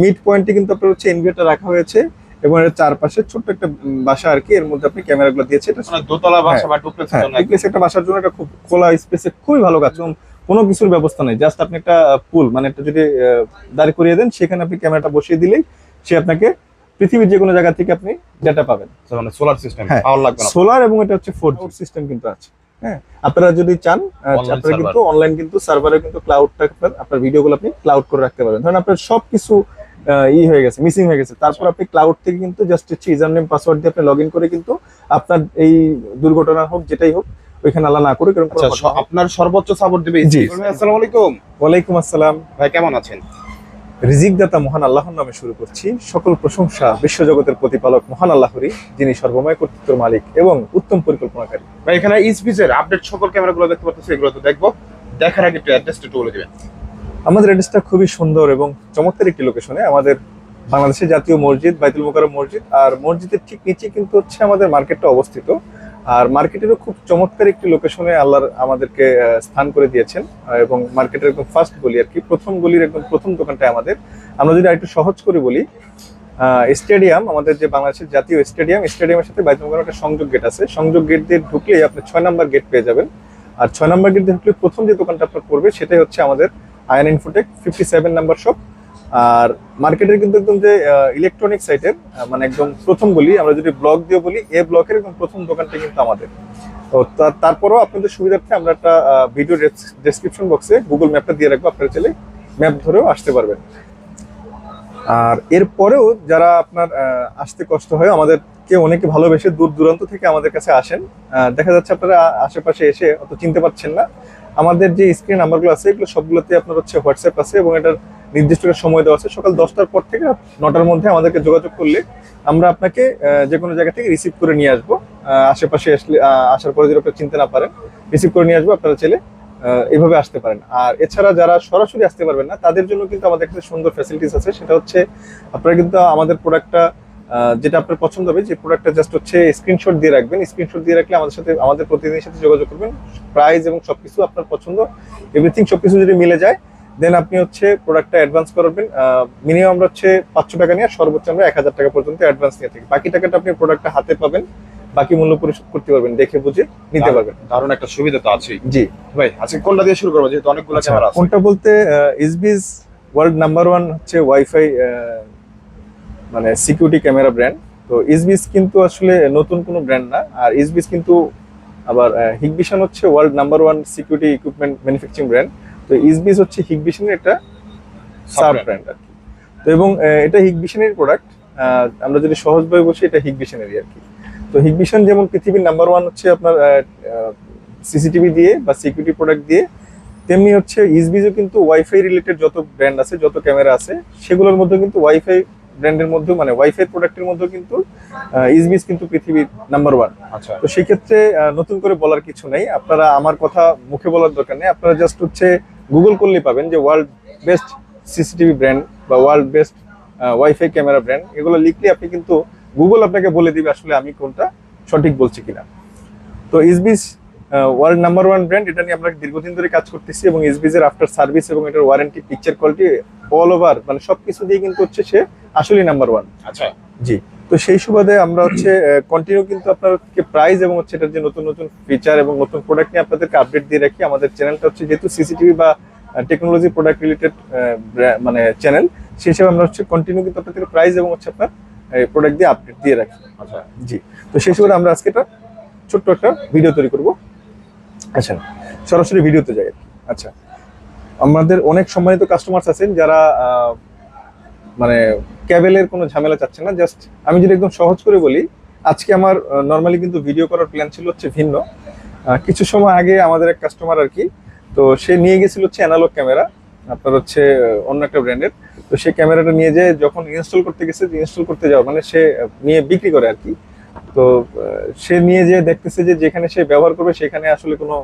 Mid পয়েন্টে কিন্তু আপনার হচ্ছে ইনভার্টার রাখা হয়েছে এবং এর চারপাশে ছোট্ট একটা বাসা আর কি এর মধ্যে আপনি ক্যামেরাগুলো দিয়েছে। এটা মানে দোতলা বাসা বা ডুপ্লেক্স হ্যাঁ ডুপ্লেক্স একটা বাসার জন্য এটা খুব খোলা স্পেসে খুবই ভালো কাজ। কোনো কিছুর ব্যবস্থা নেই জাস্ট আপনি একটা পুল মানে একটা যদি দাঁড় করিয়ে দেন সেখানে আপনি ক্যামেরাটা বসিয়ে দিলেই সে আপনাকে পৃথিবীর যে কোনো জায়গা থেকে আপনি ডেটা পাবেন। মানে সোলার সিস্টেম হ্যাঁ। পাওয়ার লাগবে না। সোলার এবং এটা হচ্ছে ফোর সিস্টেম কিন্তু আছে। হ্যাঁ আপনারা যদি চান আপনারা কিন্তু অনলাইন কিন্তু সার্ভারে কিন্তু ক্লাউডটা আপনার আপনার ভিডিওগুলো আপনি ক্লাউড করে রাখতে পারেন ধরেন আপনার সবকিছু ই হয়ে গেছে মিসিং হয়ে গেছে। তারপর আপনি ক্লাউড থেকে কিন্তু জাস্ট হচ্ছে ইউজার নেম পাসওয়ার্ড দিয়ে আপনি লগ করে কিন্তু আপনার এই দুর্ঘটনা হোক যেটাই হোক ওইখানে আল্লাহ না করে কারণ আচ্ছা আপনার সর্বোচ্চ সাপোর্ট দিবে জি। আসসালামু আলাইকুম। ওয়ালাইকুম আসসালাম। ভাই কেমন আছেন? রিজিক দাতা মহান আল্লাহর নামে শুরু করছি। সকল প্রশংসা বিশ্বজগতের প্রতিপালক মহান আল্লাহরই যিনি সর্বময় কর্তৃত্বের মালিক এবং উত্তম পরিকল্পনাকারী। ভাই এখানে ইসপিসের আপডেট সকল ক্যামেরাগুলো দেখতে পাচ্ছি এগুলো তো দেখব। দেখার আগে একটু অ্যাড্রেসটা একটু বলে দিবেন। আমাদের অ্যাড্রেসটা খুবই সুন্দর এবং চমৎকার একটি লোকেশনে আমাদের বাংলাদেশের জাতীয় মসজিদ, বাইতুল মোকাররম মসজিদ। আর মসজিদের ঠিক নিচে কিন্তু হচ্ছে আমাদের মার্কেটটা অবস্থিত। আর মার্কেটেরও খুব চমৎকার একটি লোকেশনে আল্লাহর আমাদেরকে স্থান করে দিয়েছেন। এবং মার্কেটের একদম ফার্স্ট গলি আর কি। প্রথম গলির একদম প্রথম দোকানটা আমাদের। আমরা যদি আরেকটু সহজ করে বলি স্টেডিয়াম আমাদের যে বাংলাদেশের জাতীয় স্টেডিয়াম স্টেডিয়ামের সাথে বাইতুল মোকাররম একটা সংযোগ গেট আছে। সংযোগ গেট দিয়ে ঢুকলেই আপনি ছয় নম্বর গেট পেয়ে যাবেন। আর ছয় নম্বর গেট দিয়ে ঢুকলে প্রথম যে দোকানটা আপনার পড়বে, সেটাই হচ্ছে আমাদের Ayan Infotech fifty seven number shop আর মার্কেটের কিন্তু একদম যে ইলেকট্রনিক সাইটের মানে একদম প্রথম বলি, আমরা যদি ব্লক দিয়ে বলি, এ ব্লকের একদম প্রথম দোকানটা কিন্তু আমাদের। তো তার- তারপরেও আপনাদের সুবিধার্থে আমরা একটা ভিডিও ডেসক্রিপশন বক্সে গুগল ম্যাপটা দিয়ে রাখব, আপনারা চাইলে ম্যাপ ধরেও আসতে পারবেন। আর এরপরেও যারা আপনার আসতে কষ্ট হয় আমাদেরকে অনেকে ভালোবেসে দূর দূরান্ত থেকে আমাদের কাছে আসেন। দেখা যাচ্ছে আপনারা আশেপাশে এসে অত চিনতে পারছেন না। আমাদের যে স্ক্রিন নাম্বারগুলো আছে এগুলো সবগুলোতে আপনার হচ্ছে হোয়াটসঅ্যাপ আছে এবং এটার নির্দিষ্ট সময় দেওয়া আছে। সকাল দশটার পর থেকে নটার মধ্যে আমাদেরকে যোগাযোগ করলে আমরা আপনাকে যে কোনো জায়গা থেকে রিসিভ করে নিয়ে আসব। আশেপাশে আসলে আসার পরে যদি আপনারা চিনতে না পারেন রিসিভ করে নিয়ে আসব আপনারা ছেলে আহ, এইভাবে আসতে পারেন। আর এছাড়া যারা সরাসরি আসতে পারবেন না তাদের জন্য কিন্তু আমাদের একটা সুন্দর ফ্যাসিলিটিস আছে সেটা হচ্ছে আপনারা কিন্তু আমাদের প্রোডাক্টটা যেটা আপনার পছন্দ হবে যে প্রোডাক্টটা জাস্ট হচ্ছে স্ক্রিনশট দিয়ে রাখবেন। স্ক্রিনশট দিয়ে রাখলে আমাদের সাথে আমাদের প্রতিনিধির সাথে যোগাযোগ করবেন। প্রাইস এবং সবকিছু আপনার পছন্দ। এভরিথিং সবকিছু যদি মিলে যায় দেন আপনি হচ্ছে প্রোডাক্টটা অ্যাডভান্স করবেন। মিনিমাম আমরা হচ্ছে পাঁচশো টাকা নিয়ে সর্বোচ্চ আমরা এক হাজার টাকা পর্যন্ত অ্যাডভান্স নিয়ে থাকি। বাকি টাকাটা আপনি প্রোডাক্টটা হাতে পাবেন। বাকি মূল্য পরিশোধ করতে পারবেন দেখে বুঝে নিতে পারবেন। দারুণ একটা সুবিধা তো আছেই। জি। ভাই আজকে কোনটা দিয়ে শুরু করব? যেহেতু অনেকগুলো আচ্ছা, ক্যামেরা আছে। কোনটা বলতে ইসবিজ ওয়ার্ল্ড নাম্বার ওয়ান হচ্ছে ওয়াইফাই মানে সিকিউরিটি ক্যামেরা ব্র্যান্ড তো ইসবিজ কিন্তু আসলে নতুন কোনো ব্র্যান্ড না। আর ইসবিজ কিন্তু আবার হিগবিশন হচ্ছে world number one security equipment manufacturing brand তো ইসবিজ হচ্ছে হিগবিশনের একটা সাব ব্র্যান্ড আর কি। তো এবং এটা হিগবিশনের প্রোডাক্ট আমরা যদি সহজভাবে বসি এটা হিগবিশনেরই আর কি। তো হিগবিশন যেমন পৃথিবীর নাম্বার ওয়ান হচ্ছে আপনার সিসিটিভি দিয়ে বা সিকিউরিটি প্রোডাক্ট দিয়ে তেমনি হচ্ছে ইসবিজও কিন্তু ওয়াইফাই রিলেটেড যত ব্র্যান্ড আছে যত ক্যামেরা আছে সেগুলোর মধ্যে কিন্তু ওয়াইফাই ব্র্যান্ডের মধ্যে মানে ওয়াইফাই প্রোডাক্টের মধ্যে কিন্তু ইসবিজ কিন্তু পৃথিবীর নাম্বার ওয়ান আচ্ছা। তো সেই ক্ষেত্রে নতুন করে বলার কিছু নেই। আপনারা আমার কথা মুখে বলার দরকার নেই। আপনারা জাস্ট হচ্ছে গুগল করলেই পাবেন যে ওয়ার্ল্ড বেস্ট সিসিটিভি ব্র্যান্ড বা world best wifi camera brand এগুলো লিখলে আপনি কিন্তু গুগল আপনাকে বলে দিবে আসলে আমি কোনটা সঠিক বলছি কিনা। তো ইসবিস ওয়ার্ল্ড নাম্বার ওয়ান ব্র্যান্ড এটা নিয়ে আমরা দীর্ঘদিন ধরে কাজ করতেছি এবং ইসবিজের আফটার সার্ভিস এবং এটার warranty picture quality all over মানে সবকিছু দিয়ে কিন্তু হচ্ছে সে আসলেই নাম্বার ওয়ান আচ্ছা। জি। তো সেই সুবাদে আমরা হচ্ছে কন্টিনিউ কিন্তু আপনাদেরকে প্রাইস এবং হচ্ছে এটার যে নতুন নতুন ফিচার এবং নতুন প্রোডাক্ট নিয়ে আপনাদেরকে আপডেট দিয়ে রাখি আমাদের চ্যানেলটা হচ্ছে যেহেতু সিসিটিভি বা টেকনোলজি প্রোডাক্ট রিলেটেড মানে চ্যানেল সেই হিসেবে আমরা হচ্ছে কন্টিনিউ কিন্তু আপনাদেরকে প্রাইস এবং হচ্ছে আপনার প্রোডাক্ট দিয়ে আপডেট দিয়ে রাখি। আচ্ছা। জি। তো সেই সুবাদে আমরা আজকে একটা ছোট্ট একটা ভিডিও তৈরি করব। আচ্ছা সরাসরি ভিডিওতে যাই আচ্ছা আমাদের অনেক সম্মানিত কাস্টমার্স আছেন যারা মানে ক্যাবেলের কোনো ঝামেলা চাচ্ছে না জাস্ট আমি যদি একদম সহজ করে বলি আজকে আমার নর্মালি কিন্তু ভিডিও করার প্ল্যান ছিল হচ্ছে ভিন্ন। কিছু সময় আগে আমাদের এক কাস্টমার আর কি তো সে নিয়ে গেছিল হচ্ছে অ্যানালগ ক্যামেরা আপনার হচ্ছে অন্য একটা ব্র্যান্ডের তো সেই ক্যামেরাটা নিয়ে যেয়ে যখন ইনস্টল করতে গেছে ইনস্টল করতে যাওয়া মানে সে নিয়ে বিক্রি করে আর কি। তো সে নিয়ে যে দেখতেছে যে যেখানে সে ব্যবহার করবে সেখানে আসলে কোনো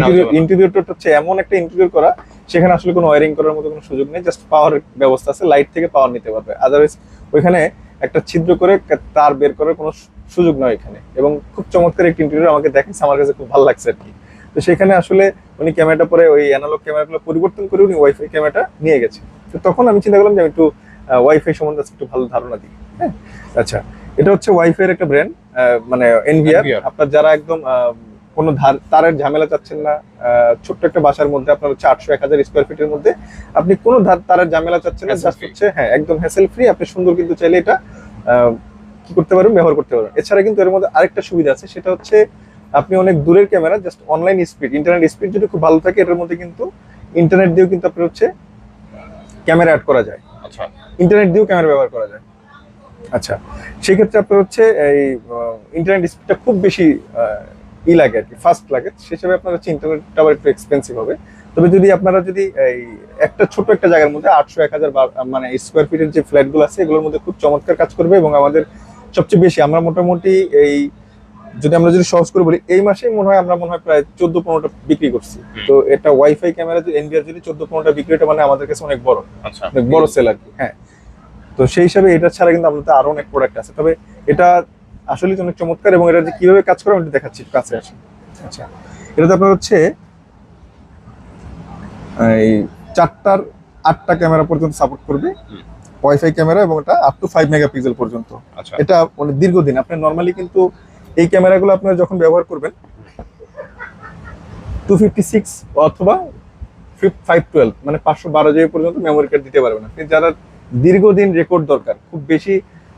যাবে হচ্ছে এমন একটা ইন্টেরিয়র করা সেখানে আসলে কোনো ওয়ারিং করার মতো কোনো সুযোগ নেই জাস্ট পাওয়ার ব্যবস্থা আছে লাইট থেকে পাওয়ার নিতে পারবে। আদারওয়াইজ ওইখানে একটা ছিদ্র করে তার বের করার কোনো সুযোগ নয় এখানে এবং খুব চমৎকার একটা ইন্টেরিয়র আমাকে দেখাচ্ছে আমার কাছে খুব ভালো লাগছে আর কি। তো সেখানে আসলে উনি ক্যামেরাটা পরে ওই অ্যানালগ ক্যামেরাগুলো পরিবর্তন করে উনি ওয়াইফাই ক্যামেরাটা নিয়ে গেছে। তো তখন আমি চিন্তা করলাম যে আমি একটু ওয়াইফাই সম্বন্ধে একটু ভালো ধারণা দিই হ্যাঁ? আচ্ছা এটা হচ্ছে ওয়াইফাই এর একটা ব্র্যান্ড মানে এনভিআর আপনার যারা একদম কোনো ধার- তারের ঝামেলা চাচ্ছেন না। ছোট্ট একটা বাসার মধ্যে আপনার হচ্ছে আটশো এক হাজার স্কোয়ার ফিটের মধ্যে আপনি কোনো ধার- তারের ঝামেলা চাচ্ছেন না জাস্ট হচ্ছে হ্যাঁ একদম হ্যাসেল ফ্রি আপনি সুন্দর কিন্তু চাইলে এটা কি করতে পারবেন ব্যবহার করতে পারবেন এছাড়া কিন্তু এর মধ্যে আরেকটা সুবিধা আছে সেটা হচ্ছে আপনি অনেক দূরের camera just online speed internet speed যদি খুব ভালো থাকে এটার মধ্যে কিন্তু ইন্টারনেট দিয়েও কিন্তু আপনার হচ্ছে ক্যামেরা অ্যাড করা যায়। আচ্ছা। ইন্টারনেট দিয়েও ক্যামেরা ব্যবহার করা যায়। আচ্ছা সেক্ষেত্রে আপনার হচ্ছে এই ইন্টারনেট স্পিডটা খুব বেশি ই লাগে আর কি ফার্স্ট লাগে। সে হিসাবে আপনার হচ্ছে ইন্টারনেটটা আবার একটু এক্সপেন্সিভ হবে। তবে যদি আপনারা যদি এই একটা ছোট একটা জায়গার মধ্যে আটশো এক হাজার মানে স্কোয়ার ফিটের যে ফ্ল্যাটগুলো আছে এগুলোর মধ্যে খুব চমৎকার কাজ করবে এবং আমাদের সবচেয়ে বেশি আমরা মোটামুটি এই যদি আমরা যদি সহজ করে বলি এই মাসেই মনে হয় আমরা মনে হয় প্রায় চোদ্দ পনেরোটা বিক্রি করছি। তো এটা ওয়াইফাই ক্যামেরা যদি এনবিআর যদি চোদ্দ পনেরোটা বিক্রি এটা মানে আমাদের কাছে অনেক বড়। আচ্ছা। অনেক বড় সেল আর কি হ্যাঁ। তো সেই হিসাবে এটা ছাড়া কিন্তু আমাদের আরও অনেক প্রোডাক্ট আছে। তবে এটা আসলে অনেক চমৎকার এবং এটা যে কীভাবে কাজ করে আমি দেখাচ্ছি কাছে আসি আচ্ছা এটাতে আপনার হচ্ছে এই চারটার আটটা ক্যামেরা পর্যন্ত সাপোর্ট করবে ওয়াইফাই ক্যামেরা এবং এটা আপ টু ফাইভ মেগাপিক্সেল পর্যন্ত। আচ্ছা। এটা মানে দীর্ঘদিন আপনি নর্মালি কিন্তু এই ক্যামেরাগুলো আপনারা যখন ব্যবহার করবেন টু ফিফটি সিক্স অথবা ফাইভ টুয়েলভ মানে পাঁচশো বারো জিবি পর্যন্ত মেমোরি কার্ড দিতে পারবেন আপনি। যারা দীর্ঘদিন রেকর্ড দরকার খুব বেশি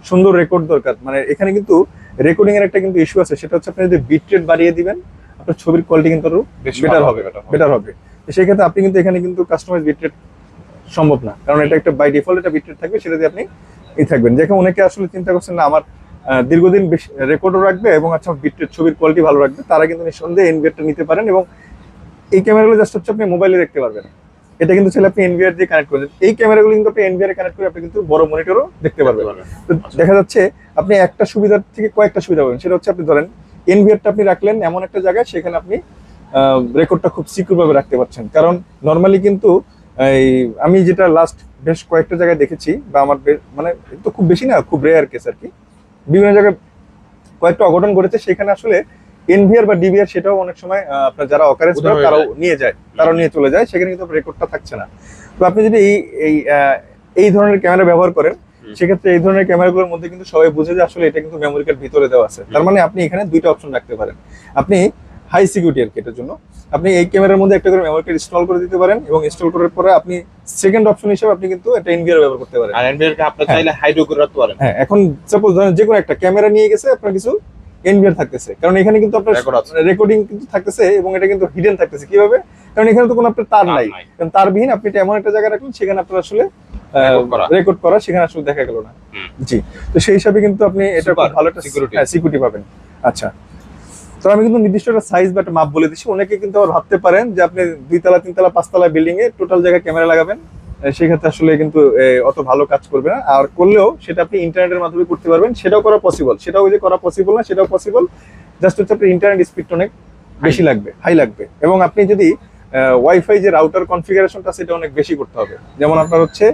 সুন্দর রেকর্ড দরকার। মানে এখানে কিন্তু রেকর্ডিং এর একটা কিন্তু ইস্যু আছে সেটা হচ্ছে আপনি যদি বিট রেট বাড়িয়ে দিবেন আপনার ছবির কোয়ালিটি কিন্তু আরও বেটার হবে বেটার হবে। সেই ক্ষেত্রে আপনি কিন্তু এখানে কিন্তু কাস্টমাইজ বিট রেট সম্ভব না। কারণ এটা একটা বাই ডিফল্ট একটা বিট রেট থাকবে সেটা দিয়ে আপনি ই থাকবেন। দেখে অনেকে আসলে চিন্তা করছেন না আমার দীর্ঘদিন রেকর্ডও রাখবে এবং আচ্ছা বিটরেট ছবির কোয়ালিটি ভালো রাখবে। তারা কিন্তু নিঃসন্দেহে এনভিআরটা নিতে পারেন এবং এই ক্যামেরাগুলো জাস্ট হচ্ছে আপনি মোবাইলে দেখতে পারবেন। এটা কিন্তু ছেলে আপনি এনভিআর দিয়ে কানেক্ট করবেন এই ক্যামেরাগুলো কিন্তু আপনি এনভিআর কানেক্ট করে আপনি কিন্তু বড় মনিটরও দেখতে পারবেন। তো দেখা যাচ্ছে আপনি একটা সুবিধার থেকে কয়েকটা সুবিধা পাবেন। সেটা হচ্ছে আপনি ধরেন এনভিআরটা আপনি রাখলেন এমন একটা জায়গায় সেখানে আপনি রেকর্ডটা খুব সিকিউর ভাবে রাখতে পারছেন। কারণ নর্মালি কিন্তু এই আমি যেটা লাস্ট বেশ কয়েকটা জায়গায় দেখেছি বা আমার মানে তো খুব বেশি না খুব রেয়ার কেস আর কি। বিভিন্ন জায়গায় কয়েকটা অঘটন ঘটেছে সেখানে আসলে এনভিআর বা ডিভিআর সেটাও অনেক সময় আপনার যারা অকারেন্স উধাও হয়ে তারাও নিয়ে যায় তারাও নিয়ে চলে যায় সেখানে কিন্তু রেকর্ডটা থাকছে না। তো আপনি যদি এই এই এই ধরনের ক্যামেরা ব্যবহার করেন সেক্ষেত্রে এই ধরনের ক্যামেরাগুলোর মধ্যে কিন্তু সবাই বুঝে যে আসলে এটা কিন্তু মেমোরি কার্ড ভিতরে দেওয়া আছে। তার মানে আপনি এখানে দুইটা অপশন রাখতে পারেন। আপনি হাই সিকিউরিটি আর কি এটার জন্য। আপনি এই ক্যামেরার মধ্যে একটা করে মেমোরি কার্ড ইনস্টল করে দিতে পারেন এবং ইনস্টল করার পরে আপনি সেকেন্ড অপশন হিসেবে আপনি কিন্তু এটা এনভিআর ব্যবহার করতে পারেন। আর এনবিআর কে আপনি হ্যাঁ। চাইলে হাইড্রো করে রাখতে পারেন। হ্যাঁ এখন সাপোজ ধরেন যে কোনো একটা ক্যামেরা নিয়ে গেছে আপনার কিছু এনভিআর থাকতেছে। কারণ এখানে কিন্তু আপনার রেকর্ডিং কিন্তু থাকতেছে এবং এটা কিন্তু হিডেন থাকতেছে। কীভাবে? কারণ এখানে তো কোনো আপনার তার নাই। কারণ তারবিহীন আপনি এমন একটা জায়গায় রাখলেন সেখানে আপনার আসলে রেকর্ড করা। সেখানে আসলে দেখা গেল না। জি। তো সেই হিসাবে কিন্তু আপনি এটা ভালো একটা সিকিউরিটি পাবেন। আচ্ছা। তো আমি কিন্তু নির্দিষ্ট একটা সাইজ বা একটা মাপ বলে দিচ্ছি অনেকে কিন্তু আবার ভাবতে পারেন যে আপনি দুইতলা তিনতলা পাঁচতলা বিল্ডিং এ টোটাল জায়গায় ক্যামেরা লাগাবেন। সেক্ষেত্রে আসলে কিন্তু অত ভালো কাজ করবে না। আর করলেও সেটা আপনি ইন্টারনেটের মাধ্যমে করতে পারবেন। সেটাও করা পসিবল সেটাও যে করা পসিবল না সেটাও পসিবল জাস্ট হচ্ছে আপনার ইন্টারনেট স্পিড অনেক বেশি লাগবে হাই লাগবে। এবং আপনি যদি ওয়াইফাই যে রাউটার কনফিগারেশনটা সেটা অনেক বেশি করতে হবে। যেমন আপনার হচ্ছে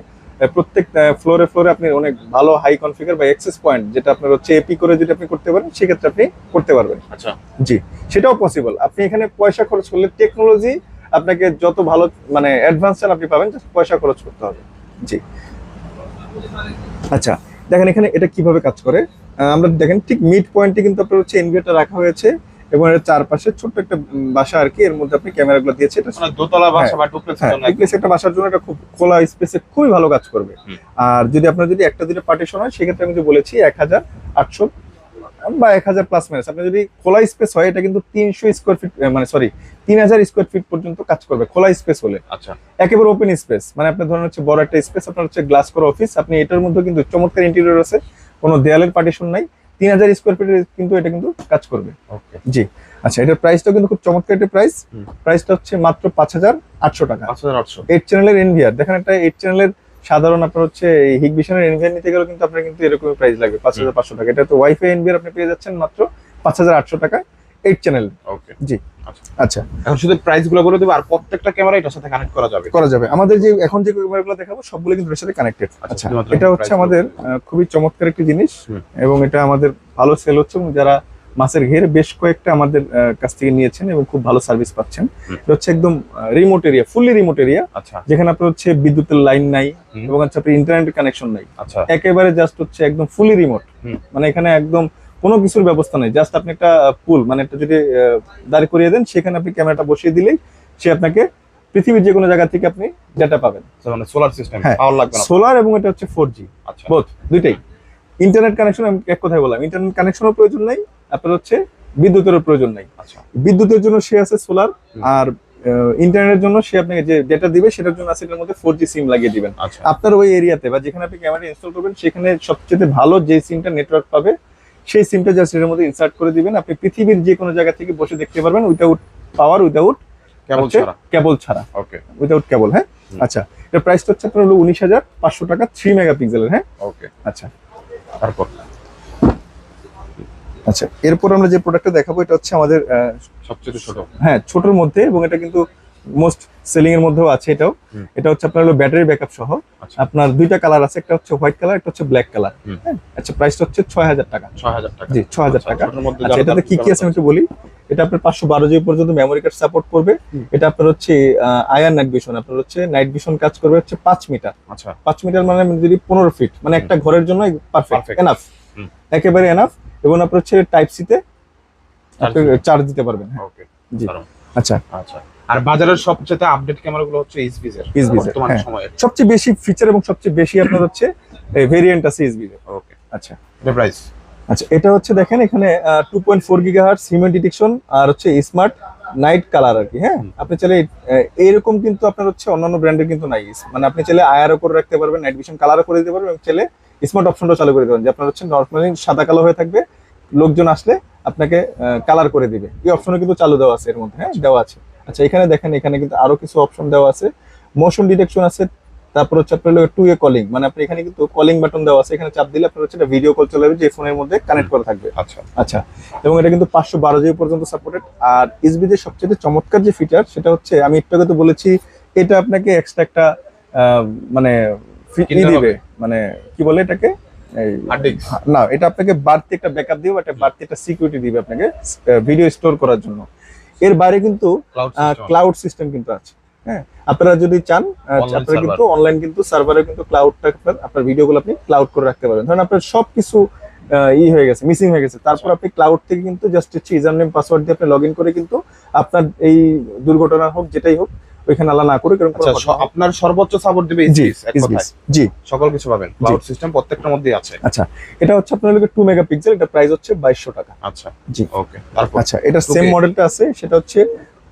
প্রত্যেক ফ্লোরে ফ্লোরে আপনি অনেক ভালো হাই কনফিগার বা এক্সেস পয়েন্ট যেটা আপনার হচ্ছে এপি করে যদি আপনি করতে পারেন সেক্ষেত্রে আপনি করতে পারবেন। আচ্ছা। জি সেটাও পসিবল আপনি এখানে পয়সা খরচ করলে টেকনোলজি আপনাকে যত ভালো মানে অ্যাডভান্স চান আপনি পাবেন পয়সা খরচ করতে হবে। জি। আচ্ছা দেখেন এখানে এটা কীভাবে কাজ করে? আমরা দেখেন ঠিক মিড পয়েন্টে কিন্তু আপনার হচ্ছে এনভিআরটা রাখা হয়েছে এবং এর চারপাশে ছোট্ট একটা বাসা আর কি এর মধ্যে আপনি ক্যামেরাগুলো দিয়েছে। এটা মানে দোতলা বাসা বা ডুপ্লেক্স হ্যাঁ ডুপ্লেক্স একটা বাসার জন্য এটা খুব খোলা স্পেসে খুবই ভালো কাজ করবে। আর যদি আপনার যদি একটা দুটো পার্টিশন হয় সেক্ষেত্রে আমি যে বলেছি এক হাজার আটশো বা এক হাজার প্লাস মাইনাস আপনি যদি খোলা স্পেস হয় এটা কিন্তু তিনশো স্কোয়ার ফিট মানে সরি তিন হাজার স্কোয়ার ফিট পর্যন্ত কাজ করবে খোলা স্পেস হলে আচ্ছা। একেবারে ওপেন স্পেস মানে আপনার ধরেন হচ্ছে বড় একটা স্পেস আপনার হচ্ছে গ্লাস করা অফিস আপনি এটার মধ্যে কিন্তু চমৎকার ইন্টেরিয়র আছে কোনো দেয়ালের পার্টিশন নাই তিন হাজার স্কোয়ার ফিটের কিন্তু এটা কিন্তু কাজ করবে। ওকে জি। আচ্ছা এটার প্রাইসটাও কিন্তু খুব চমৎকার একটা প্রাইস প্রাইসটা হচ্ছে মাত্র পাঁচ হাজার আটশো টাকা। পাঁচ হাজার আটশো। এইট চ্যানেলের এনভিআর দেখেন একটা এইট চ্যানেলের সাধারণ আপনার হচ্ছে হিগ ভিশনের এনভিআর নিতে গেলে কিন্তু আপনার কিন্তু এরকমই প্রাইস লাগবে পাঁচ হাজার পাঁচশো টাকা। এটা তো ওয়াইফাই এনভিআর আপনি পেয়ে যাচ্ছেন মাত্র পাঁচ হাজার আটশো টাকায় এইট চ্যানেল ওকে জি। আচ্ছা। আচ্ছা। এখন শুধু প্রাইসগুলো বলে দেবো আর প্রত্যেকটা ক্যামেরা এটার সাথে কানেক্ট করা যাবে। করা যাবে। আমাদের যে এখন যে ক্যামেরাগুলো দেখাবো সবগুলো কিন্তু এর সাথে কানেক্টেড আচ্ছা, আচ্ছা এটা হচ্ছে আমাদের খুবই চমৎকার একটি জিনিস এবং এটা আমাদের ভালো সেল হচ্ছে এবং যারা মাছের ঘের বেশ কয়েকটা আমাদের কাছ থেকে নিয়েছেন এবং খুব ভালো সার্ভিস পাচ্ছেন। এটা হচ্ছে একদম remote area fully remote area আচ্ছা। যেখানে আপনার হচ্ছে বিদ্যুতের লাইন নাই এবং হচ্ছে আপনার ইন্টারনেট কানেকশন নাই। আচ্ছা। একেবারে জাস্ট হচ্ছে একদম ফুলি রিমোট মানে এখানে একদম কোনো কিছুর ব্যবস্থা নেই। জাস্ট আপনি একটা পুল মানে একটা যদি দাঁড় করিয়ে দেন সেখানে আপনি ক্যামেরাটা বসিয়ে দিলেই সে আপনাকে পৃথিবীর যে কোনো জায়গা থেকে আপনি ডেটা পাবেন। মানে সোলার সিস্টেম। পাওয়ার লাগবে সোলার এবং এটা হচ্ছে ফোর জি আচ্ছা। বোথ দুইটাই। ইন্টারনেট কানেকশন আমি এক কথায় বললাম। ইন্টারনেট কানেকশনের প্রয়োজন নাই আপনার হচ্ছে বিদ্যুতের প্রয়োজন নাই। আচ্ছা। বিদ্যুতের জন্য সে আছে সোলার আর ইন্টারনেটের জন্য সে আপনাকে যে ডেটা দিবে সেটার জন্য আছে এটার মধ্যে ফোর সিম লাগিয়ে দিবেন। আচ্ছা। আপনার ওই এরিয়াতে বা যেখানে আপনি ক্যামেরা ইনস্টল করবেন সেখানে সবচেয়ে ভালো যে সিমটা নেটওয়ার্ক পাবে সেই সিমটা জাস্ট এর মধ্যে ইনসার্ট করে দিবেন। আপনি পৃথিবীর যে কোনো জায়গা থেকে বসে দেখতে পারবেন উইদাউট পাওয়ার উইদাউট কেবল ছাড়া। কেবল ছাড়া। ওকে উইদাউট কেবল হ্যাঁ? আচ্ছা এর প্রাইসটা হচ্ছে আপনার হলো উনিশ হাজার পাঁচশো টাকা থ্রি মেগাপিক্সেলের হ্যাঁ? ওকে আচ্ছা। তারপর? আচ্ছা এরপর আমরা যে প্রোডাক্টটা দেখাবো এটা হচ্ছে আমাদের সবচেয়ে ছোট। হ্যাঁ ছোটর মধ্যে এবং এটা কিন্তু মোস্ট সেলিং এর মধ্যেও আছে এটাও। এটা হচ্ছে আপনার হলো ব্যাটারি ব্যাকআপ সহ। আচ্ছা। আপনার দুইটা কালার আছে একটা হচ্ছে হোয়াইট কালার একটা হচ্ছে ব্ল্যাক কালার আচ্ছা প্রাইসটা হচ্ছে ছয় হাজার টাকা। ছয় হাজার টাকা। জি ছ হাজার আচ্ছা, টাকা। আচ্ছা এটাতে কি কি আছে আমি একটু বলি? এটা আপনার পাঁচশো বারো জিবি পর্যন্ত মেমোরি কার্ড সাপোর্ট করবে। এটা আপনার হচ্ছে আয়ার নাইট ভিশন আপনার হচ্ছে নাইট ভিশন কাজ করবে হচ্ছে পাঁচ মিটার আচ্ছা। পাঁচ মিটার মানে যদি পনেরো ফিট মানে একটা ঘরের জন্য পারফেক্ট এনাফ। একেবারে এনাফ এবং আপনার হচ্ছে টাইপ সিতে চার্জ দিতে পারবেন হ্যাঁ। ওকে জি। আচ্ছা। আচ্ছা। আর বাজারের সবচেয়ে আপডেট ক্যামেরাগুলো হচ্ছে বর্তমান হ্যাঁ। সময়ে সবচেয়ে বেশি ফিচার এবং সবচেয়ে বেশি আপনার হচ্ছে ভেরিয়েন্ট আছে এসবি ওকে আচ্ছা। এটা প্রাইস আচ্ছা এটা হচ্ছে দেখেন এখানে two point four giga hertz cement detection আর হচ্ছে স্মার্ট নাইট কালার আর কি হ্যাঁ। আপনি চাইলে আহ, এইরকম কিন্তু আপনার হচ্ছে অন্যান্য ব্র্যান্ডের কিন্তু নাই। মানে আপনি চাইলে আয়ারও করে রাখতে পারবেন নাইট ভিশন কালারও করে দিতে পারবেন চাইলে স্মার্ট অপশনটা চালু করে দেবেন যে আপনার হচ্ছে নর্মালি সাদা কালো হয়ে থাকবে লোকজন আসলে আপনাকে কালার করে দিবে। এই অপশনও কিন্তু চালু দেওয়া আছে এর মধ্যে হ্যাঁ দেওয়া আছে। আচ্ছা এখানে দেখেন এখানে কিন্তু আরও কিছু অপশন দেওয়া আছে। মোশন ডিটেকশন আছে তারপর হচ্ছে আপনার টু এ কলিং মানে আপনি এখানে কিন্তু কলিং বাটন দেওয়া আছে এখানে চাপ দিলে আপনার হচ্ছে ভিডিও কল চলে যাবে যে ফোনের মধ্যে কানেক্ট করা থাকবে। আচ্ছা। আচ্ছা এবং এটা কিন্তু পাঁচশো বারো জিবি পর্যন্ত সাপোর্টেড আর এসবিদের সবচেয়ে চমৎকার যে ফিচার সেটা হচ্ছে আমি একটু আগে তো বলেছি এটা আপনাকে এক্সট্রা একটা মানে ই দিবে মানে কি বলে এটাকে? না এটা আপনাকে বাড়তি একটা ব্যাকআপ দিবে একটা বাড়তি একটা সিকিউরিটি দিবে আপনাকে ভিডিও স্টোর করার জন্য। এর বাইরে কিন্তু ক্লাউড সিস্টেম কিন্তু আছে হ্যাঁ? আপনারা যদি চান আপনারা কিন্তু অনলাইন কিন্তু সার্ভারে কিন্তু ক্লাউডটা আপনার আপনার ভিডিওগুলো আপনি ক্লাউড করে রাখতে পারবেন। ধরেন আপনার সবকিছু ই হয়ে গেছে মিসিং হয়ে গেছে তারপর আপনি ক্লাউড থেকে কিন্তু জাস্ট হচ্ছে ইউজার নেম পাসওয়ার্ড দিয়ে আপনি লগ ইন করে কিন্তু আপনার এই দুর্ঘটনা হোক যেটাই হোক ওইখানে আল্লাহ না করে কারণ আচ্ছা আপনার সর্বোচ্চ সাপোর্ট দিবে জি সকল কিছু পাবেন ক্লাউড সিস্টেম প্রত্যেকটার মধ্যেই আছে। আচ্ছা এটা হচ্ছে আপনার লোকের টু মেগাপিক্সেল এটা প্রাইস হচ্ছে বাইশশো টাকা। আচ্ছা জি। ওকে তারপর? আচ্ছা এটা সেম. মডেলটা আছে সেটা হচ্ছে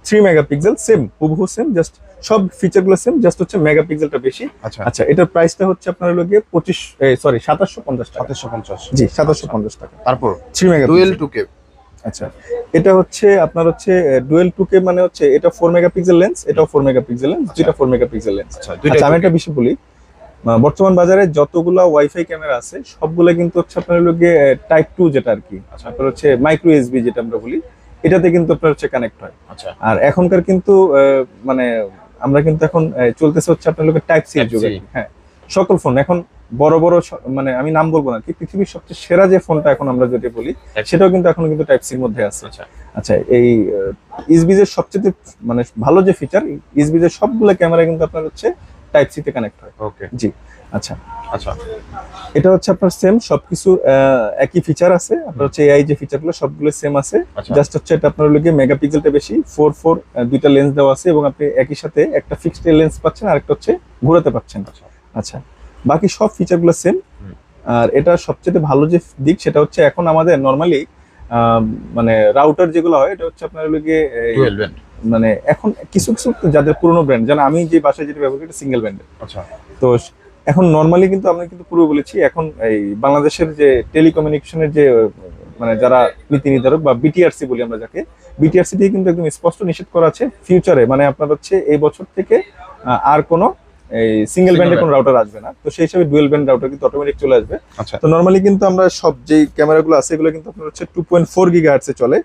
থ্রি মেগাপিক্সেল সেম হুবহু সেম জাস্ট সব ফিচারগুলো সেম জাস্ট হচ্ছে মেগাপিক্সেলটা বেশি। আচ্ছা। আচ্ছা এটার প্রাইসটা হচ্ছে আপনার হলো গিয়ে পঁচিশ সরি সাতাশশো পঞ্চাশ টাকা। সাতাশশো পঞ্চাশ। জি সাতাশশো পঞ্চাশ টাকা। তারপর? Three mega dual two K আচ্ছা। এটা হচ্ছে আপনার হচ্ছে ডুয়েল টু কে মানে হচ্ছে এটা ফোর মেগাপিক্সেল লেন্স এটাও ফোর মেগাপিক্সেল লেন্স দুইটা ফোর মেগাপিক্সেল লেন্স আচ্ছা আমি একটা বিষয় বলি বর্তমান বাজারে যতগুলা ওয়াইফাই ক্যামেরা আছে সবগুলা কিন্তু হচ্ছে আপনার গিয়ে টাইপ টু যেটা আর কি। আচ্ছা। আপনার হচ্ছে মাইক্রো এসবি যেটা আমরা বলি এটাতে কিন্তু আপনার হচ্ছে কানেক্ট হয়। আচ্ছা। আর এখনকার কিন্তু মানে আমরা কিন্তু এখন চলতেছে হচ্ছে আপনার লোকের টাইপ সি যুগ। হ্যাঁ সকল ফোন এখন বড় বড় মানে আমি নাম বলব না কি পৃথিবীর সবচেয়ে সেরা যে ফোনটা এখন আমরা যদি বলি সেটাও কিন্তু এখন কিন্তু টাইপ সির মধ্যে আছে। আচ্ছা। আচ্ছা এই ইসবিজের সবচেয়ে মানে ভালো যে ফিচার ইসবিজের সবগুলো ক্যামেরা কিন্তু আপনার হচ্ছে টাইপ সি তে কানেক্ট হয়। ওকে জি আচ্ছা। আচ্ছা। এটা হচ্ছে আপনার সেম সবকিছু একই ফিচার আছে। আপনার হচ্ছে এআই যে ফিচারগুলো সবগুলো সেম আছে। আচ্ছা। জাস্ট হচ্ছে এটা আপনার লোকে মেগাপিক্সেলটা বেশি ফোর ফোর দুইটা লেন্স দেওয়া আছে এবং আপনি একই সাথে একটা ফিক্সড লেন্স পাচ্ছেন আর একটা হচ্ছে ঘোরাতে পাচ্ছেন। আচ্ছা। আচ্ছা। বাকি সব ফিচারগুলো সেম আর এটা সবচেয়ে ভালো যে দিক সেটা হচ্ছে এখন আমাদের নর্মালি মানে রাউটার যেগুলো হয় এটা হচ্ছে আপনার ব্যান্ড মানে এখন কিছু কিছু যাদের পুরোনো ব্র্যান্ড যেন আমি যে বাসায় যেটা ব্যবহার করি সিঙ্গেল ব্র্যান্ডের আচ্ছা। তো এখন নর্মালি কিন্তু আমি কিন্তু পুরো বলেছি এখন এই বাংলাদেশের যে টেলিকমিউনিকেশনের যে মানে যারা নীতি নির্ধারক বা বিটিআরসি বলি আমরা যাকে বিটিআরসি দিয়ে কিন্তু একদম স্পষ্ট নিষেধ করা আছে ফিউচারে মানে আপনার হচ্ছে এই বছর থেকে আর কোনো এই সিঙ্গেল ব্যান্ডের কোনো রাউটার আসবে না। তো সেই হিসাবে ডুয়েল ব্যান্ড রাউটার কিন্তু অটোমেটিক চলে আসবে। আচ্ছা। তো নর্মালি কিন্তু আমরা সব ক্যামেরাগুলো আছে এগুলো কিন্তু আপনার হচ্ছে টু পয়েন্ট ফোর চলে।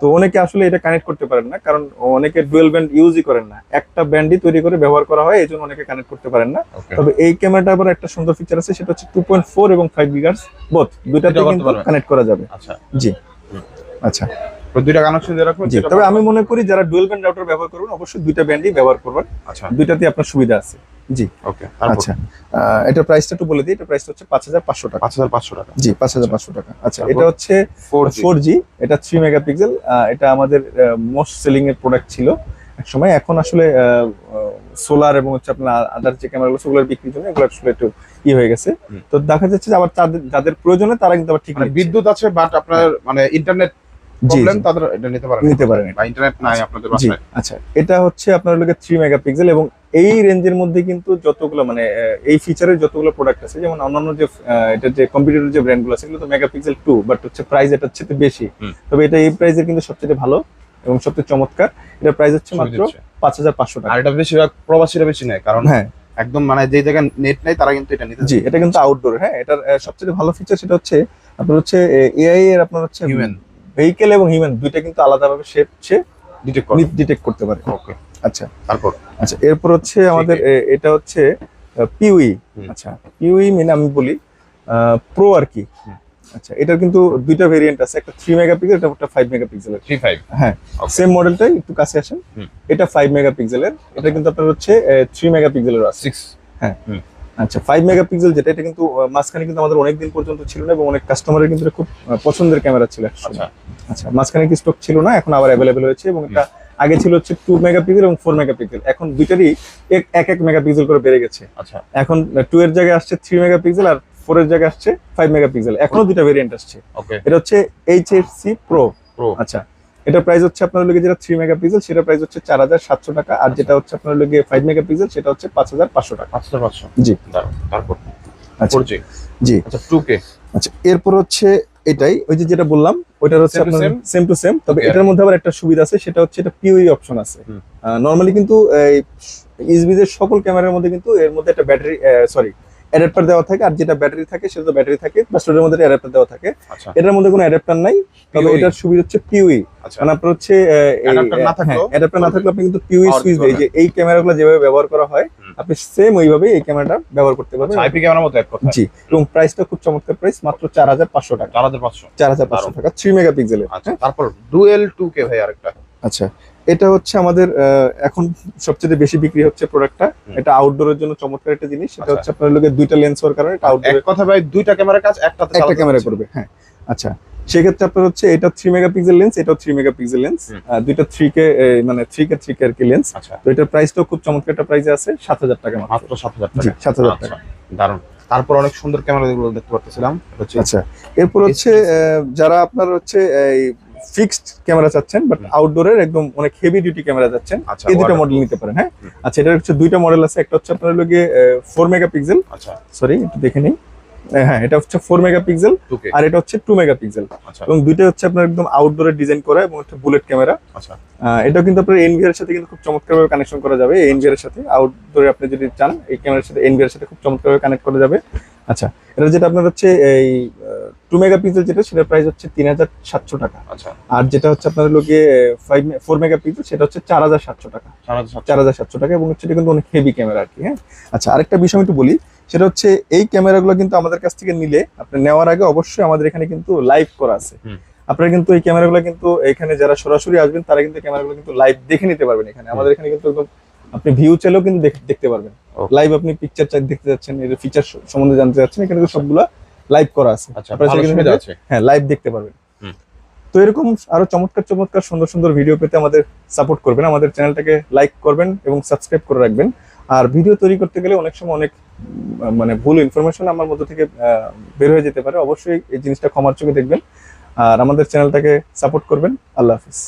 তো অনেকে আসলে এটা কানেক্ট করতে পারেন না কারণ অনেকে ডুয়েল ব্যান্ড ইউজই করেন না। একটা ব্যান্ডই তৈরি করে ব্যবহার করা হয় এই জন্য অনেকে কানেক্ট করতে পারেন না। তবে এই ক্যামেরাটা আবার একটা সুন্দর ফিচার আছে সেটা হচ্ছে টু পয়েন্ট ফোর এবং ফাইভ গিগার্স বোথ দুইটাতে কিন্তু কানেক্ট করা যাবে। আচ্ছা। জি। আচ্ছা। তো দুইটা কানেকশন দিয়ে রাখবেন তবে আমি মনে করি যারা ডুয়েল ব্যান্ড রাউটার ব্যবহার করবেন অবশ্যই দুইটা ব্যান্ডই ব্যবহার করবেন। আচ্ছা। দুইটাতে আপনার সুবিধা আছে। জি। ওকে আচ্ছা এটা প্রাইসটা একটু বলে দিই এটা প্রাইসটা হচ্ছে পাঁচ হাজার পাঁচশো টাকা। পাঁচ হাজার পাঁচশো টাকা। জি পাঁচ হাজার পাঁচশো টাকা। আচ্ছা এটা হচ্ছে ফোর জি এটা থ্রি মেগাপিক্সেল এটা আমাদের মোস্ট সেলিং এর প্রোডাক্ট ছিল এক সময় এখন আসলে সোলার এবং হচ্ছে আপনার আদার যে ক্যামেরাগুলো সেগুলোর বিক্রির জন্য এগুলো আসলে একটু ই হয়ে গেছে। তো দেখা যাচ্ছে যে আবার তাদের যাদের প্রয়োজনে তারা কিন্তু আবার ঠিক মানে বিদ্যুৎ আছে বাট আপনার মানে ইন্টারনেট প্রবলেম তাদের এটা নিতে পারেন নিতে পারেন। ইন্টারনেট নাই আপনাদের বাসায়। আচ্ছা এটা হচ্ছে আপনার লোকে থ্রি মেগাপিক্সেল এবং এই রেঞ্জের মধ্যে কিন্তু যতগুলো মানে এই ফিচারের যতগুলো প্রোডাক্ট আছে যেমন অন্যান্য যে এটা যে কম্পিউটার যে ব্র্যান্ডগুলো আছে সেগুলো তো মেগাপিক্সেল টু বাট হচ্ছে প্রাইস এটা হচ্ছে বেশি। তবে এটা এই প্রাইসের কিন্তু সবচেয়ে ভালো এবং সবচেয়ে চমৎকার। এটা প্রাইস হচ্ছে মাত্র পাঁচ হাজার পাঁচশো টাকা। আর এটা বেশিরভাগ প্রবাসীরা বেশি নেয় কারণ হ্যাঁ। একদম মানে যে জায়গায় নেট নাই তারা কিন্তু এটা নিতে জি এটা কিন্তু আউটডোর হ্যাঁ এটার সবচেয়ে ভালো ফিচার সেটা হচ্ছে আপনার হচ্ছে এআই এর আপনার হচ্ছে হিউম্যান ভেহিকেল এবং হিউম্যান দুইটা কিন্তু আলাদাভাবে সে সে ডিটেক্ট করতে পারে। ওকে আচ্ছা। তারপর? আচ্ছা এরপর হচ্ছে আমাদের এটা হচ্ছে পিউই। আচ্ছা পিউই মানে আমি বলি প্রো আর কি। আচ্ছা এটার কিন্তু দুইটা ভেরিয়েন্ট আছে একটা থ্রি মেগাপিক্সেল এটা একটা ফাইভ মেগাপিক্সেলের থ্রি ফাইভ হ্যাঁ সেম মডেলটাই একটু কাছে আসেন। এটা ফাইভ মেগাপিক্সেলের এটা কিন্তু আপনার হচ্ছে থ্রি মেগাপিক্সেলের আছে। সিক্স আচ্ছা ফাইভ মেগাপিক্সেল যেটা এটা কিন্তু মাঝখানে কিন্তু আমাদের অনেক দিন পর্যন্ত ছিল না এবং অনেক কাস্টমারের কিন্তু খুব পছন্দের ক্যামেরা ছিল। আচ্ছা। আচ্ছা মাঝখানে কি স্টক ছিল না এখন আবার অ্যাভেলেবেল হয়েছে এবং এটা আগে ছিল হচ্ছে টু মেগাপিক্সেল এবং ফোর মেগাপিক্সেল এখন দুইটারই এক এক এক মেগাপিক্সেল করে বেড়ে গেছে। আচ্ছা। এখন টু এর জায়গায় আসছে থ্রি মেগাপিক্সেল আর ফোর এর জায়গায় আসছে ফাইভ মেগাপিক্সেল এখনও দুইটা ভেরিয়েন্ট আসছে। ওকে এটা হচ্ছে H F C pro pro আচ্ছা। এটা প্রাইস হচ্ছে আপনার লোকে যেটা থ্রি মেগাপিক্সেল সেটা প্রাইস হচ্ছে চার হাজার সাতশো টাকা আর যেটা হচ্ছে আপনার লোকে ফাইভ মেগাপিক্সেল সেটা হচ্ছে পাঁচ হাজার পাঁচশো টাকা। পাঁচ হাজার পাঁচশো। জি। তারপর আচ্ছা। জি। আচ্ছা টু কে আচ্ছা এরপর হচ্ছে এটাই ওই যে যেটা বললাম ওইটার হচ্ছে আপনার সেম টু সেম তবে এটার মধ্যে আবার একটা সুবিধা আছে সেটা হচ্ছে এটা পিওই অপশন আছে। নরমালি নর্মালি কিন্তু ইসবিজের সকল ক্যামেরার মধ্যে কিন্তু এর মধ্যে একটা ব্যাটারি সরি অ্যাডাপ্টার দেওয়া থাকে আর যেটা ব্যাটারি থাকে সেটা তো ব্যাটারি থাকে বা স্টোরের মধ্যে অ্যাডাপ্টার দেওয়া থাকে। আচ্ছা। এটার মধ্যে কোনো অ্যাডাপ্টার নাই তবে এটার সুবিধা হচ্ছে পিউই আচ্ছা। মানে আপনার হচ্ছে Adapter না থাকলেও অ্যাডাপ্টার না থাকলে আপনি কিন্তু পিউই সুইচ দিতে দেয় যে এই ক্যামেরাগুলো যেভাবে ব্যবহার করা হয় আপনি সেম ওইভাবে এই ক্যামেরাটা ব্যবহার করতে পারবেন। আইপি ক্যামেরার মতো এক কথা জি এবং প্রাইসটা খুব চমৎকার প্রাইস মাত্র চার হাজার পাঁচশো টাকা। চার হাজার পাঁচশো। চার হাজার পাঁচশো টাকা থ্রি মেগাপিক্সেলের আচ্ছা তারপর ডুয়েল টু কে ভাই আরেকটা। আচ্ছা এটা হচ্ছে আমাদের এখন সবচেয়ে বেশি বিক্রি হচ্ছে প্রোডাক্টটা এটা আউটডোরের জন্য চমৎকার একটা জিনিস। সেটা আচ্ছা। হচ্ছে আপনার লোকের দুইটা লেন্স হওয়ার কারণে এটা এক কথা ভাই দুইটা ক্যামেরা কাজ একটাতে একটা চালাতে ক্যামেরা করবে হ্যাঁ। আচ্ছা সেক্ষেত্রে আপনার হচ্ছে এটা থ্রি মেগাপিক্সেল লেন্স এটাও থ্রি মেগাপিক্সেল লেন্স। দুইটা থ্রি কে মানে থ্রি কে থ্রি কে আর কি লেন্স আচ্ছা। তো এটার প্রাইসটাও খুব চমৎকার একটা প্রাইসে আছে সাত হাজার টাকা মাত্র। সাত হাজার টাকা। সাত হাজার আচ্ছা টাকা। দারুণ। তারপর অনেক সুন্দর ক্যামেরা দেখতে পারতেছিলাম আচ্ছা এরপর হচ্ছে আহ, যারা আপনার হচ্ছে এই ফিক্সড ক্যামেরা চাচ্ছেন বাট। আউটডোরের একদম অনেক হেভি ডিউটি ক্যামেরা চাচ্ছেন। আচ্ছা এই দুটো মডেল নিতে পারেন হ্যাঁ? আচ্ছা এটার হচ্ছে দুইটা মডেল আছে একটা হচ্ছে আপনার লোকে ফোর মেগাপিক্সেল আচ্ছা। সরি একটু দেখে নিই। হ্যাঁ এটা হচ্ছে ফোর মেগাপিক্সেল আর এটা হচ্ছে টু মেগাপিক্সেল আচ্ছা। এবং দুইটা হচ্ছে আপনার একদম আউটডোরে ডিজাইন করা এবং একটা বুলেট ক্যামেরা আচ্ছা। এটাও কিন্তু আপনার এনভিআর সাথে কিন্তু খুব চমৎকারভাবে কানেকশন করা যাবে এনভিআর এর সাথে। আউটডোরে আপনি যদি চান এই ক্যামেরার সাথে এনভিআর এর সাথে খুব চমৎকারভাবে কানেক্ট করা যাবে। আচ্ছা এটা যেটা আপনার হচ্ছে এই টু মেগাপিক্সেল যেটা সেটার প্রাইস হচ্ছে তিন হাজার সাতশো টাকা। আচ্ছা। আর যেটা হচ্ছে আপনার লোকে ফাইভ ফোর মেগাপিক্সেল সেটা হচ্ছে চার হাজার সাতশো টাকা। চার হাজার সাতশো। টাকা এবং হচ্ছে এটা কিন্তু অনেক হেভি ক্যামেরা আর কি হ্যাঁ? আচ্ছা আরেকটা বিষয় আমি একটু বলি সেটা হচ্ছে এই ক্যামেরাগুলো কিন্তু আমাদের কাছ থেকে নিলে আপনি নেওয়ার আগে অবশ্যই আমাদের এখানে কিন্তু লাইভ করা আছে। আপনারা কিন্তু এই ক্যামেরাগুলো কিন্তু এখানে যারা সরাসরি আসবেন তারা কিন্তু ক্যামেরাগুলো কিন্তু লাইভ দেখে নিতে পারবেন এখানে। আমাদের এখানে কিন্তু একদম আপনি ভিউ চাইলেও কিন্তু দেখতে পারবেন। লাইভ আপনি পিকচার চাই দেখতে যাচ্ছেন এর ফিচার সম্বন্ধে জানতে যাচ্ছেন এখানে সবগুলা লাইভ করা আছে। আচ্ছা হ্যাঁ লাইভ দেখতে পারবেন। তো এরকম আরও চমৎকার চমৎকার সুন্দর সুন্দর ভিডিও পেতে আমাদের সাপোর্ট করবেন। আমাদের চ্যানেলটাকে লাইক করবেন এবং সাবস্ক্রাইব করে রাখবেন। আর ভিডিও তৈরি করতে গেলে অনেক সময় অনেক মানে ভুল ইনফরমেশন আমার মধ্যে থেকে বের হয়ে যেতে পারে। অবশ্যই এই জিনিসটা ক্ষমার চোখে দেখবেন। আর আমাদের চ্যানেলটাকে সাপোর্ট করবেন। আল্লাহ হাফিজ।